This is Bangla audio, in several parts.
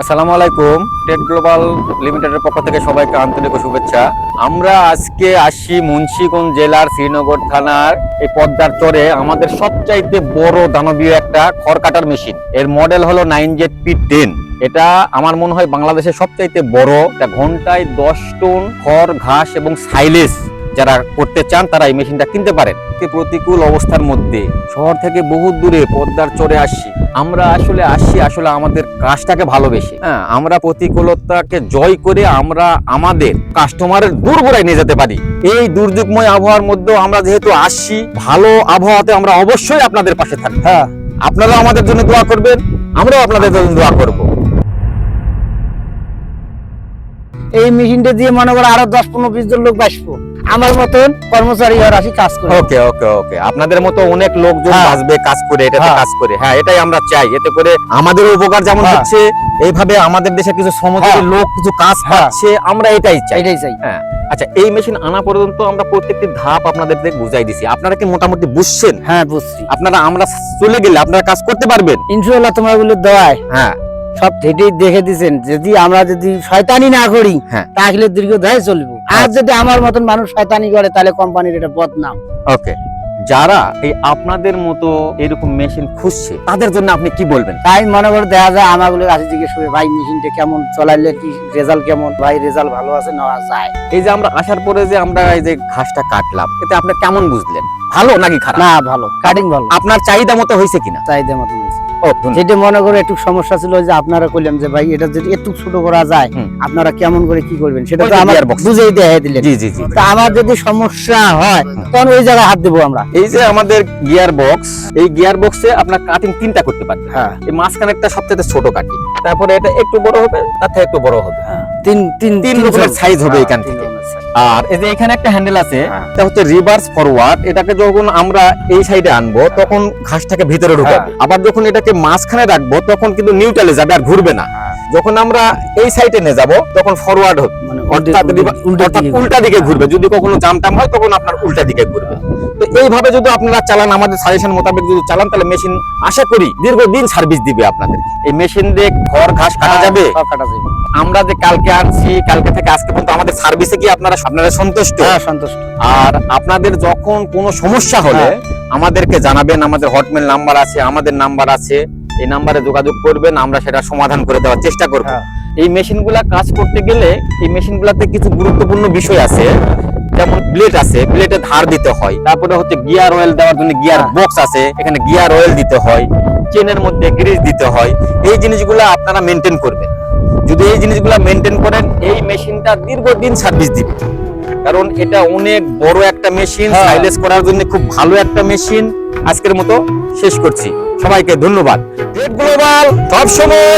আসসালামু আলাইকুম টেট গ্লোবাল লিমিটেডের পক্ষ থেকে সবাইকে আন্তরিক শুভেচ্ছা। আমরা আজকে আসি মুন্সিগঞ্জ জেলার শ্রীনগর থানার এই পদ্মার চরে, আমাদের সবচাইতে বড় দানবীয় একটা খড় কাটার মেশিন। এর মডেল হলো নাইন জেড পি টেন। এটা আমার মনে হয় বাংলাদেশের সবচাইতে বড়, এটা ঘন্টায় দশ টন খড়, ঘাস এবং সাইলেস যারা করতে চান, তারা এই মেশিনটা কিনতে পারেন। এই প্রতিকূল অবস্থার মধ্যে শহর থেকে বহু দূরে পদ্মার চড়ে আসি আমরা আসলে আসি আসলে আমাদের কাজটাকে ভালোবেসে। হ্যাঁ আমরা প্রতিকূলতাকে জয় করে আমরা আমাদের কাস্টমারের দূর গোড়ায় নিয়ে যেতে পারি। এই দুর্যোগময় আবহাওয়ার মধ্যেও আমরা যেহেতু আসছি, ভালো আবহাওয়াতে আমরা অবশ্যই আপনাদের পাশে থাকব। হ্যাঁ আপনারাও আমাদের জন্য দোয়া করবেন, আমরাও আপনাদের জন্য দোয়া করব। এই মেশিনটা দিয়ে মনে করো আরও দশ পনেরো বিশ জন লোক বাসবো আমার মতন কর্মচারী আর আসি কাজ করে। ওকে ওকে ওকে। আপনাদের মতো অনেক লোকজন হ্যাঁ। আসবে কাজ করে এটাতে হ্যাঁ। কাজ করে। হ্যাঁ এটাই আমরা চাই। এতে করে আমাদের উপকার যেমন হ্যাঁ। হচ্ছে এইভাবে আমাদের দেশে কিছু হ্যাঁ। লোক কিছু কাজ হ্যাঁ। পাচ্ছে আমরা এটাই চাই। এটাই চাই। হ্যাঁ। আচ্ছা এই মেশিন আনা পর্যন্ত আমরা প্রত্যেকটি ধাপ আপনাদের বুঝাই দিছি। আপনারা কি মোটামুটি বুঝছেন? হ্যাঁ বুঝছি। আপনারা আমরা চলে গেলে আপনারা কাজ করতে পারবেন? ইনশাল্লাহ তোমারগুলো দেওয়ায় হ্যাঁ। সব থেটেই দেখে দিছেন যদি আমরা যদি শয়তানি না করি হ্যাঁ। তাহলে দীর্ঘ দেয় চলবো। আর যদি আমার মতন মানুষ শয়তানি করে তাহলে কোম্পানির এটা বদনাম। ওকে। যারা এই আপনাদের মতো এরকম মেশিন খুঁজছে তাদের জন্য আপনি কি বলবেন? তাই মনে করে দেখা যায় আমারগুলো কাছে জিজ্ঞেস করে ভাই মেশিনটা কেমন চলাইলে কি রেজাল্ট কেমন? ভাই রেজাল্ট ভালো আছে নেওয়া যায়? এই যে আমরা আসার পরে যে আমরা এই যে ঘাসটা কাটলাম এতে আপনি কেমন বুঝলেন? ভালো নাকি খারাপ? না ভালো। কাটিং ভালো। আপনার চাহিদা মতো হয়েছে কিনা? চাহিদা মতো হয়েছে। যেটা মনে করে একটু সমস্যা ছিল যে আপনারা কইলাম যে ভাই এটা যদি একটু ছোট করা যায় আপনারা কেমন করে কি করবেন? সেটা তো আমার বুঝেই দেখাই দিলেন। জি জি জি। তা আমার যদি সমস্যা হয় তখন ওই জায়গায় হাত দেবো আমরা। এই যে আমাদের গিয়ার বক্স এই গিয়ার বক্সে আপনার কাটিং তিনটা করতে পারবেন। হ্যাঁ। এই মাঝখানেরটা সবচেয়ে ছোট কাটিং তারপরে এটা একটু বড় হবে তার থেকে একটু বড় হবে। তিন তিন তিন রকমের size হবে হ্যাঁ, এখান থেকে। আর এই যে এখানে একটা হ্যান্ডেল আছে হ্যাঁ। এটা হচ্ছে রিভার্স ফরওয়ার্ড এটাকে যখন আমরা এই সাইডে আনব তখন ঘাসটাকে ভিতরে ঢুকাবে। হ্যাঁ। আবার যখন এটাকে মাঝখানে রাখব তখন কিন্তু নিউট্রালে যাবে আর ঘুরবে না। যখন আমরা এই সাইডে নিয়ে যাব তখন ফরওয়ার্ড হবে মানে অর্থাৎ উল্টে- দিকে উল্টা দিকে ঘুরবে। যদি কখনো জাম টাম হয় তখন আপনার উল্টা দিকে ঘুরবে। তো এইভাবে যদি আপনারা চালান আমাদের সাজেশন মোতাবেক যদি চালান তাহলে মেশিন আশা করি দীর্ঘদিন সার্ভিস দিবে আপনাদের এই মেশিন দিয়ে ঘর ঘাস কাটা যাবে? সব কাটা যাবে। আমরা যে কালকে আনছি কালকে থেকে আজকে পর্যন্ত আমাদের সার্ভিসে কি আপনারা আপনারা সন্তুষ্ট। হ্যাঁ সন্তুষ্ট। আর আপনাদের যখন কোনো সমস্যা হলে আমাদেরকে জানাবেন আমাদের হটমেল নাম্বার আছে আমাদের নাম্বার আছে। এই নাম্বারে যোগাযোগ করবেন আমরা সেটা সমাধান করে দেওয়ার চেষ্টা করব। হ্যাঁ। এই মেশিনগুলা কাজ করতে গেলে এই মেশিনগুলাতে কিছু গুরুত্বপূর্ণ বিষয় আছে। যেমন ব্লেড আছে ব্লেডে ধার দিতে হয়। তারপরে হচ্ছে গিয়ার অয়েল দেওয়ার জন্য গিয়ার হ্যাঁ। বক্স আছে এখানে গিয়ার অয়েল দিতে হয়। চেনের মধ্যে গ্রিজ দিতে হয়। এই জিনিসগুলো আপনারা মেনটেন করবেন। যদি এই জিনিসগুলো মেনটেন করেন এই মেশিনটা দীর্ঘদিন সার্ভিস দিবে। কারণ এটা অনেক বড় একটা মেশিন হ্যাঁ। সাইলেস করার জন্য খুব ভালো একটা মেশিন আজকের মতো শেষ করছি। সবাইকে ধন্যবাদ। ট্রেড গ্লোবাল সবসময়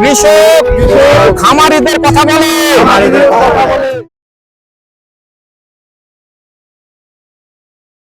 কৃষক কৃষক, খামারিদের কথা বলে। খামারিদের কথা বলে।